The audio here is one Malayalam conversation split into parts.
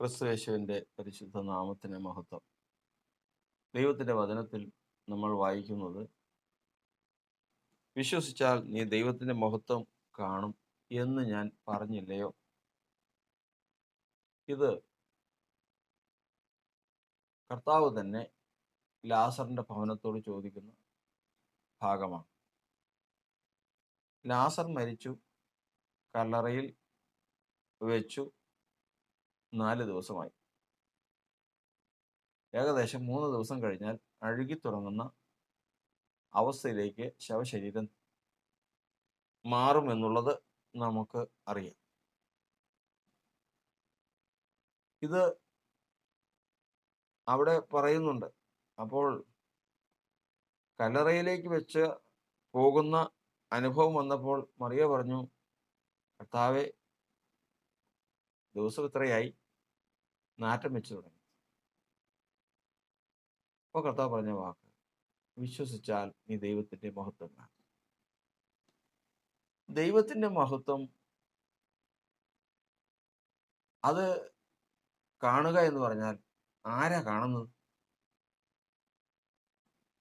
ക്രിസ്തുയേശുവിന്റെ പരിശുദ്ധ നാമത്തിന് മഹത്വം. ദൈവത്തിന്റെ വചനത്തിൽ നമ്മൾ വായിക്കുന്നത് വിശ്വസിച്ചാൽ നീ ദൈവത്തിന്റെ മഹത്വം കാണും എന്ന് ഞാൻ പറഞ്ഞില്ലയോ? ഇത് കർത്താവ് തന്നെ ലാസറിന്റെ ഭവനത്തോട് ചോദിക്കുന്ന ഭാഗമാണ്. ലാസർ മരിച്ചു കല്ലറയിൽ വെച്ചു നാല് ദിവസമായി. ഏകദേശം മൂന്ന് ദിവസം കഴിഞ്ഞാൽ അഴുകി തുടങ്ങുന്ന അവസ്ഥയിലേക്ക് ശവശരീരം മാറുമെന്നുള്ളത് നമുക്ക് അറിയാം. ഇത് അവിടെ പറയുന്നുണ്ട്. അപ്പോൾ കല്ലറയിലേക്ക് വെച്ച് പോകുന്ന അനുഭവം വന്നപ്പോൾ മറിയ പറഞ്ഞു കർത്താവെ ദിവസം ഇത്രയായി നാറ്റം വെച്ചു തുടങ്ങി. അപ്പോൾ കർത്താവ് പറഞ്ഞ വാക്ക് വിശ്വസിച്ചാൽ നീ ദൈവത്തിന്റെ മഹത്വം കാണും. ദൈവത്തിന്റെ മഹത്വം അത് കാണുക എന്ന് പറഞ്ഞാൽ ആരാ കാണുന്നത്?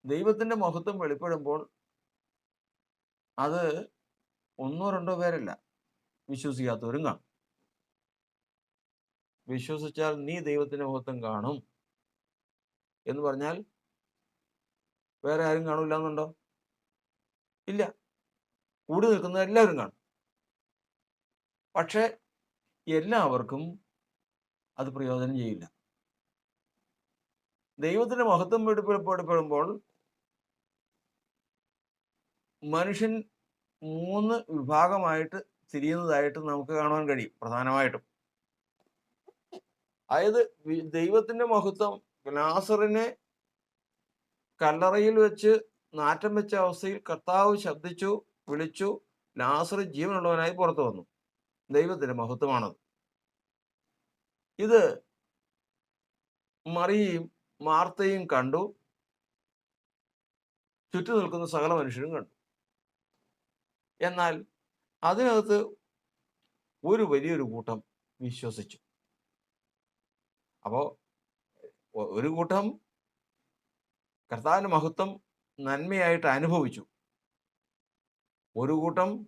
ദൈവത്തിന്റെ മഹത്വം വെളിപ്പെടുമ്പോൾ അത് ഒന്നോ രണ്ടോ പേരല്ല വിശ്വസിക്കാത്തവരും കാണും. വിശ്വസിച്ചാൽ നീ ദൈവത്തിന്റെ മുഖത്തും കാണും എന്ന് പറഞ്ഞാൽ വേറെ ആരും കാണില്ല എന്നുണ്ടോ ഇല്ല. കൂടി നിൽക്കുന്ന എല്ലാവരും കാണും. പക്ഷെ എല്ലാവർക്കും അത് പ്രയോജനം ചെയ്യില്ല. ദൈവത്തിന്റെ മഹത്വം വെളിപ്പെടുമ്പോൾ മനുഷ്യൻ മൂന്ന് വിഭാഗമായിട്ട് തിരിയുന്നതായിട്ട് നമുക്ക് കാണുവാൻ കഴിയും പ്രധാനമായിട്ടും. അതായത് ദൈവത്തിന്റെ മഹത്വം നാസറിനെ കല്ലറയിൽ വെച്ച് നാറ്റം വെച്ച അവസ്ഥയിൽ കർത്താവ് ശബ്ദിച്ചു വിളിച്ചു നാസർ ജീവനുള്ളവനായി പുറത്തു വന്നു. ദൈവത്തിന്റെ മഹത്വമാണത്. ഇത് മറിയയും മാർത്തയും കണ്ടു. ചുറ്റു നിൽക്കുന്ന സകല മനുഷ്യരും കണ്ടു. എന്നാൽ അതിനകത്ത് ഒരു വലിയൊരു കൂട്ടം വിശ്വസിച്ചു. അപ്പോ ഒരു കൂട്ടം കർത്താവിന്റെ മഹത്വം നന്മയായിട്ട് അനുഭവിച്ചു. ഒരു കൂട്ടം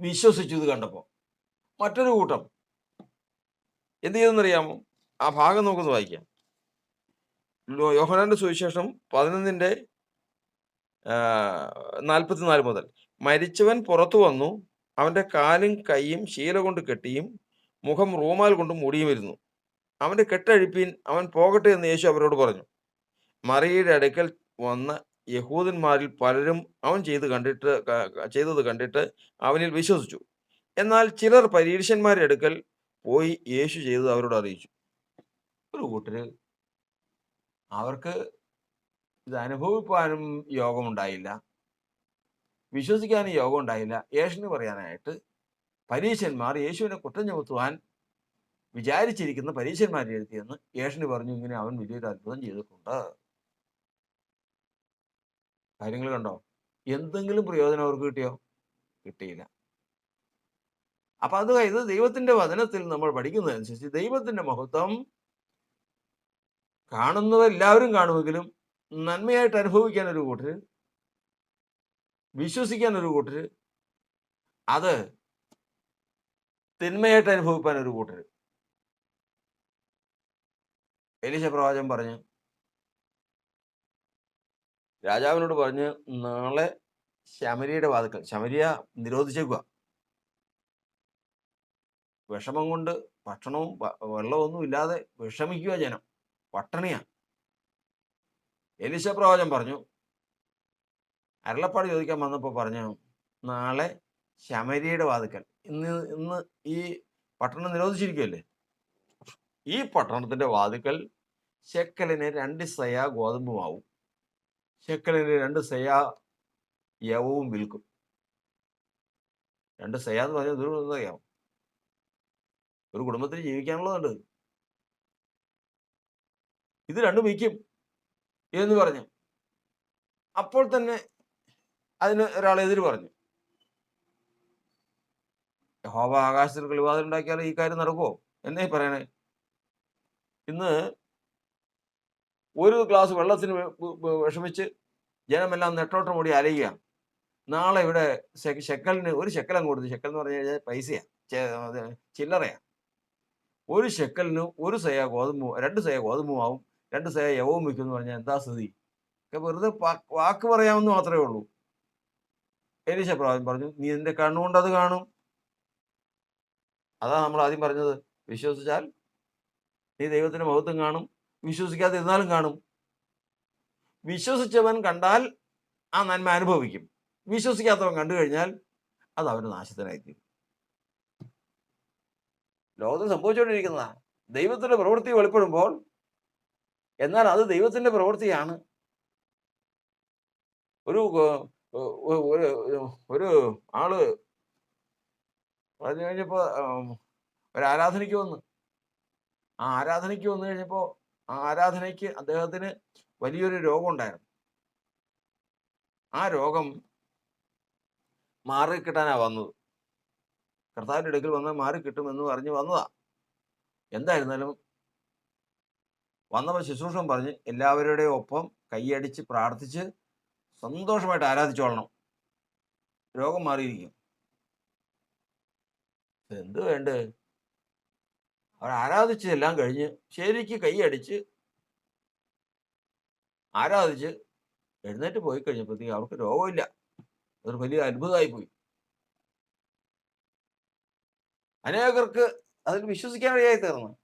വിശ്വസിച്ചു ഇത് കണ്ടപ്പോൾ മറ്റൊരു കൂട്ടം എന്ത് ചെയ്തെന്നറിയാമോ? ആ ഭാഗം നമുക്കൊന്ന് വായിക്കാം. യോഹനാന്റെ സുവിശേഷം പതിനൊന്നിന്റെ നാൽപ്പത്തിനാല് മുതൽ. മരിച്ചവൻ പുറത്തു വന്നു അവന്റെ കാലും കൈയും ശീല കൊണ്ട് കെട്ടിയും മുഖം റൂമാൽ കൊണ്ട് മൂടിയുമിരുന്നു അവന്റെ കെട്ടഴിപ്പീൻ അവൻ പോകട്ടെ എന്ന് യേശു അവരോട് പറഞ്ഞു. മറിയയുടെ അടുക്കൽ വന്ന യഹൂദന്മാരിൽ പലരും അവൻ ചെയ്ത് കണ്ടിട്ട് ചെയ്തത് കണ്ടിട്ട് അവനിൽ വിശ്വസിച്ചു. എന്നാൽ ചിലർ പരീക്ഷന്മാരുടെ അടുക്കൽ പോയി യേശു ചെയ്തത് അവരോട് അറിയിച്ചു. ഒരു കൂട്ടര് അവർക്ക് ഇത് അനുഭവിപ്പാനും യോഗമുണ്ടായില്ല വിശ്വസിക്കാനും യോഗം ഉണ്ടായില്ല. യേശുവിന് പറയാനായിട്ട് പരീശന്മാർ യേശുവിനെ കുറ്റം ചുമത്തുവാൻ വിചാരിച്ചിരിക്കുന്ന പരീശന്മാരെ എഴുതിയെന്ന് യേശുവിന് പറഞ്ഞു ഇങ്ങനെ അവൻ വലിയൊരു അത്ഭുതം ചെയ്തിട്ടുണ്ട്. കാര്യങ്ങൾ കണ്ടോ? എന്തെങ്കിലും പ്രയോജനം അവർക്ക് കിട്ടിയോ? കിട്ടിയില്ല. അപ്പൊ അത് ഇത് ദൈവത്തിന്റെ വചനത്തിൽ നമ്മൾ പഠിക്കുന്നതനുസരിച്ച് ദൈവത്തിന്റെ മഹത്വം കാണുന്നവരെല്ലാവരും കാണുമെങ്കിലും നന്മയായിട്ട് അനുഭവിക്കാൻ ഒരു കൂട്ടര് വിശ്വസിക്കാൻ ഒരു കൂട്ടര് അത് തിന്മയായിട്ട് അനുഭവിക്കാൻ ഒരു കൂട്ടർ എലിശ പ്രവാചകൻ പറഞ്ഞു രാജാവിനോട് പറഞ്ഞ് നാളെ ശമരിയുടെ വാതുക്കൽ ശമരിയ നിരോധിച്ചേക്കുക. വിഷമം കൊണ്ട് ഭക്ഷണവും വെള്ളമൊന്നും ഇല്ലാതെ വിഷമിക്കുക ജനം. പട്ടണിയാ. എലിശ പ്രവാചകൻ പറഞ്ഞു അരളപ്പാട് ചോദിക്കാൻ വന്നപ്പോൾ പറഞ്ഞു നാളെ ശമരിയുടെ വാതുക്കൽ. ഇന്ന് ഇന്ന് ഈ പട്ടണം നിരോധിച്ചിരിക്കുമല്ലേ ഈ പട്ടണത്തിന്റെ വാതുക്കൽ ശെക്കലിന് രണ്ട് സയ ഗോതമ്പുമാവും. ശെക്കലിന് രണ്ട് സയ യവവും വിൽക്കും. രണ്ട് സയ എന്ന് പറഞ്ഞാൽ ദൂരം ഒരു കുടുംബത്തിൽ ജീവിക്കാനുള്ളതുണ്ട് ഇത് രണ്ടും വിൽക്കും എന്ന് പറഞ്ഞു. അപ്പോൾ തന്നെ അതിന് ഒരാൾ എതിര് പറഞ്ഞു. യഹോവ ആകാശത്തിൽ കിളിവാതിൽ ഉണ്ടാക്കിയാൽ ഈ കാര്യം നടക്കുമോ എന്നേ പറയണേ. ഇന്ന് ഒരു ഗ്ലാസ് വെള്ളത്തിന് വിഷമിച്ച് ജനമെല്ലാം നെട്ടോട്ടം ഓടി അലയുക നാളെ ഇവിടെ ശെക്കലിന് ഒരു ശെക്കലം കൊടുത്തു. ശെക്കൽ എന്ന് പറഞ്ഞു കഴിഞ്ഞാൽ പൈസയാണ്. ചില്ലറയാണ്. ചില്ലറയാ ഒരു ശെക്കലിന് ഒരു സയ ഗോതമ്പ് രണ്ട് സയ ഗോതമ്പുമാവും രണ്ട് സയ യവവും വയ്ക്കും എന്ന് പറഞ്ഞാൽ എന്താ സ്ഥിതി? വെറുതെ വാക്ക് പറയാമെന്ന് മാത്രമേ ഉള്ളൂ. എലീശ പ്രാവശ്യം പറഞ്ഞു നീ നിന്റെ കണ്ണുകൊണ്ട് അത് കാണും. അതാ നമ്മൾ ആദ്യം പറഞ്ഞത്. വിശ്വസിച്ചാൽ നീ ദൈവത്തിന്റെ മഹത്വം കാണും. വിശ്വസിക്കാതെ ഇരുന്നാലും കാണും. വിശ്വസിച്ചവൻ കണ്ടാൽ ആ നന്മ അനുഭവിക്കും. വിശ്വസിക്കാത്തവൻ കണ്ടു കഴിഞ്ഞാൽ അത് അവന് നാശത്തിനായിത്തീരും. ലോകത്തിൽ സംഭവിച്ചുകൊണ്ടിരിക്കുന്നതാണ് ദൈവത്തിന്റെ പ്രവൃത്തി വെളിപ്പെടുമ്പോൾ എന്നാൽ അത് ദൈവത്തിന്റെ പ്രവൃത്തിയാണ്. ഒരു ഒരു ഒരു ആൾ പറഞ്ഞു കഴിഞ്ഞപ്പോ ഒരു ആരാധനയ്ക്ക് വന്നു. ആ ആരാധനയ്ക്ക് വന്നു കഴിഞ്ഞപ്പോ ആ ആരാധനയ്ക്ക് അദ്ദേഹത്തിന് വലിയൊരു രോഗം ഉണ്ടായിരുന്നു. ആ രോഗം മാറിക്കിട്ടാനാ വന്നത്. കർത്താവിന്റെ അടുക്കൽ വന്ന് മാറി കിട്ടുമെന്ന് പറഞ്ഞ് വന്നതാ. എന്തായിരുന്നാലും വന്നപ്പോൾ ശുശ്രൂഷൻ പറഞ്ഞ് എല്ലാവരുടെയും ഒപ്പം കൈയടിച്ച് പ്രാർത്ഥിച്ച് സന്തോഷമായിട്ട് ആരാധിച്ചോളണം. രോഗം മാറിയിരിക്കും. എന്ത് വേണ്ടേ? അവർ ആരാധിച്ചതെല്ലാം കഴിഞ്ഞ് ശരിക്ക് കൈയടിച്ച് ആരാധിച്ച് എഴുന്നേറ്റ് പോയി കഴിഞ്ഞപ്പോഴത്തേക്ക് അവർക്ക് രോഗമില്ല. അതൊരു വലിയ അത്ഭുതമായി പോയി. അനേകർക്ക് അതിൽ വിശ്വസിക്കാൻ ഇടയായി തീർന്നു.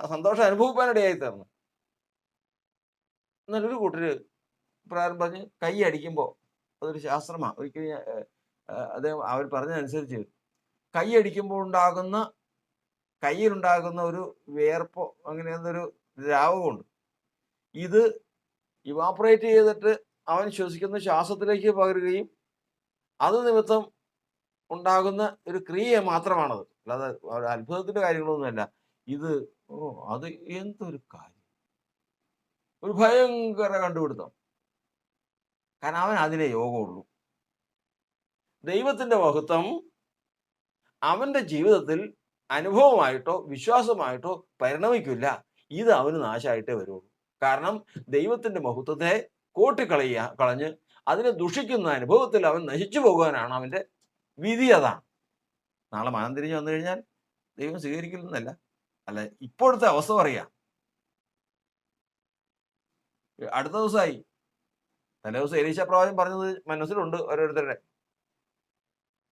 ആ സന്തോഷം അനുഭവിക്കാൻ ഇടയായി തീർന്നു എന്നിട്ടൊരു കൂട്ടര് പ്രാരം പറഞ്ഞ് കൈ അടിക്കുമ്പോൾ അതൊരു ശാസ്ത്രമാണ് ഒരിക്കലും അദ്ദേഹം അവർ പറഞ്ഞതനുസരിച്ച് കൈ അടിക്കുമ്പോൾ ഉണ്ടാകുന്ന കയ്യിലുണ്ടാകുന്ന ഒരു വേർപ്പോ അങ്ങനെ എന്തൊരു ദ്രാവകമുണ്ട്. ഇത് ഇവാപ്പറേറ്റ് ചെയ്തിട്ട് അവൻ ശ്വസിക്കുന്ന ശ്വാസത്തിലേക്ക് പകരുകയും അത് നിമിത്തം ഉണ്ടാകുന്ന ഒരു ക്രിയ മാത്രമാണത്. അല്ലാതെ ഒരു അത്ഭുതത്തിന്റെ കാര്യങ്ങളൊന്നുമല്ല. ഇത് ഓ അത് എന്തൊരു കാര്യം. ഒരു ഭയങ്കര കണ്ടുപിടുത്തം. കാരണം അവൻ അതിനെ യോഗമുള്ളൂ. ദൈവത്തിന്റെ മഹത്വം അവന്റെ ജീവിതത്തിൽ അനുഭവമായിട്ടോ വിശ്വാസമായിട്ടോ പരിണമിക്കില്ല. ഇത് അവന് നാശമായിട്ടേ വരുള്ളൂ. കാരണം ദൈവത്തിന്റെ മഹത്വത്തെ കൂട്ടിക്കളയ കളഞ്ഞ് അതിനെ ദുഷിക്കുന്ന അനുഭവത്തിൽ അവൻ നശിച്ചു പോകാനാണ് അവന്റെ വിധി അതാണ്. നാളെ മനം തിരിഞ്ഞു വന്നു കഴിഞ്ഞാൽ ദൈവം സ്വീകരിക്കില്ലെന്നല്ല. അല്ല ഇപ്പോഴത്തെ അവസ്ഥ പറയാം. അടുത്ത ദിവസമായി. തലേ ദിവസം എലീശ പ്രവാചകൻ പറഞ്ഞത് മനസ്സിലുണ്ട് ഓരോരുത്തരുടെ.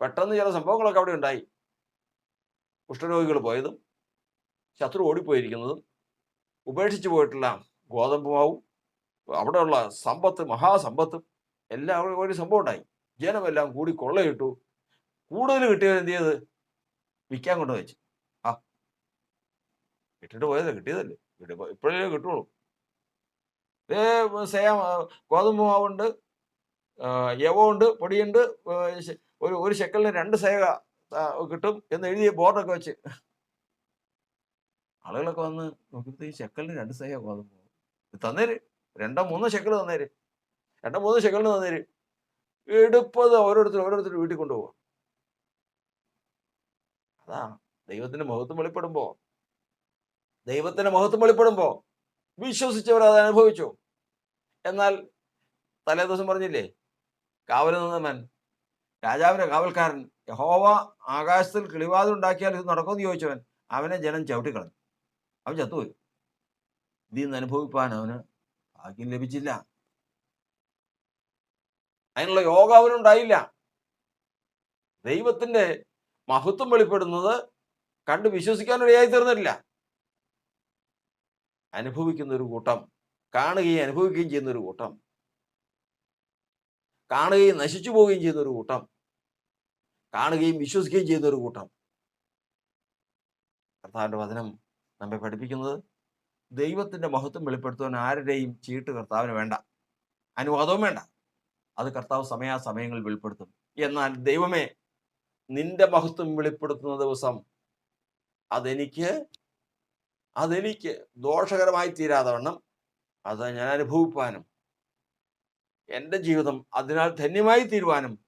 പെട്ടെന്ന് ചില സംഭവങ്ങളൊക്കെ അവിടെ ഉണ്ടായി. കുഷ്ഠരോഗികൾ പോയതും ശത്രു ഓടിപ്പോയിരിക്കുന്നതും ഉപേക്ഷിച്ചു പോയിട്ടുള്ള ഗോതമ്പ് മാവും അവിടെയുള്ള സമ്പത്ത് മഹാസമ്പത്തും എല്ലാം ഒരു സംഭവം ഉണ്ടായി. ജനമെല്ലാം കൂടി കൊള്ളയിട്ടു. കൂടുതൽ കിട്ടിയത് എന്ത് ചെയ്ത്? വിൽക്കാൻ കൊണ്ട് വെച്ച് ആ. ഇട്ടിട്ട് പോയതല്ലേ? കിട്ടിയതല്ലേ? ഇപ്പോഴേ കിട്ടുള്ളൂ. ഏ സേം ഗോതമ്പ് മാവുണ്ട് യവമുണ്ട് പൊടിയുണ്ട് ഒരു ഒരു ശക്കലിന് രണ്ട് സേക കിട്ടും എന്ന് എഴുതിയ ബോർഡൊക്കെ വെച്ച്. ആളുകളൊക്കെ വന്ന് ഈ ശക്കലിന് രണ്ട് സഹ തന്നേര്. രണ്ടോ മൂന്നോ ശക്കൽ തന്നേര്. രണ്ടോ മൂന്നോ ശക്കലിന് തന്നേര്. എടുപ്പത് ഓരോരുത്തർ ഓരോരുത്തർ വീട്ടിൽ കൊണ്ടുപോവാ. അതാ ദൈവത്തിന്റെ മഹത്വം വെളിപ്പെടുമ്പോ. ദൈവത്തിന്റെ മഹത്വം വെളിപ്പെടുമ്പോ വിശ്വസിച്ചവർ അത് അനുഭവിച്ചു. എന്നാൽ തലേ ദിവസം പറഞ്ഞില്ലേ നിന്നവൻ രാജാവിന്റെ കാവൽക്കാരൻ യഹോവ ആകാശത്തിൽ കിളിവാതിൽ ഉണ്ടാക്കിയാൽ ഇത് നടക്കുമെന്ന് ചോദിച്ചവൻ അവനെ ജനം ചവിട്ടിക്കളഞ്ഞു. അവൻ ചത്തുപോയി. ഇതിൽ നിന്ന് അനുഭവിപ്പാൻ അവന് ഭാഗ്യം ലഭിച്ചില്ല. അതിനുള്ള യോഗ അവനുണ്ടായില്ല. ദൈവത്തിന്റെ മഹത്വം വെളിപ്പെടുന്നത് കണ്ട് വിശ്വസിക്കാനിടയായി തീർന്നിട്ടില്ല. അനുഭവിക്കുന്ന ഒരു കൂട്ടം കാണുകയും അനുഭവിക്കുകയും ചെയ്യുന്ന ഒരു കൂട്ടം കാണുകയും നശിച്ചു പോവുകയും ചെയ്യുന്ന ഒരു കൂട്ടം. കാണുകയും വിശ്വസിക്കുകയും ചെയ്യുന്ന ഒരു കൂട്ടം. കർത്താവിന്റെ വചനം നമ്മെ പഠിപ്പിക്കുന്നത് ദൈവത്തിന്റെ മഹത്വം വെളിപ്പെടുത്തുവാൻ ആരുടെയും ചീട്ട് കർത്താവിന് വേണ്ട. അനുവാദവും വേണ്ട. അത് കർത്താവ് സമയാസമയങ്ങളിൽ വെളിപ്പെടുത്തും. എന്നാൽ ദൈവമേ നിന്റെ മഹത്വം വെളിപ്പെടുത്തുന്ന ദിവസം അതെനിക്ക് അതെനിക്ക് ദോഷകരമായി തീരാതെ വണ്ണം അത് ഞാൻ അനുഭവിപ്പാനും എന്റെ ജീവിതം അതിനാൽ ധന്യമായി തീരുവാനും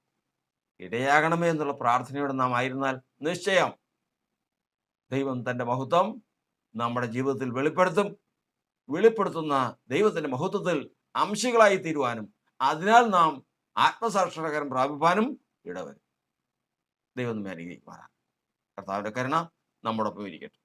ഇടയാകണമേ എന്നുള്ള പ്രാർത്ഥനയോടെ നാം ആയിരുന്നാൽ നിശ്ചയം. ദൈവം തന്റെ മഹത്വം നമ്മുടെ ജീവിതത്തിൽ വെളിപ്പെടുത്തും. വെളിപ്പെടുത്തുന്ന ദൈവത്തിന്റെ മഹത്വത്തിൽ അംശികളായി തീരുവാനും അതിനാൽ നാം ആത്മസാക്ഷരകരം പ്രാപിപ്പാനും ഇടവരും. ദൈവം നമ്മെ അനുഗ്രഹിക്കുമാറാം കർത്താവിന്റെ കരുണ നമ്മോടൊപ്പം ഇരിക്കട്ടെ.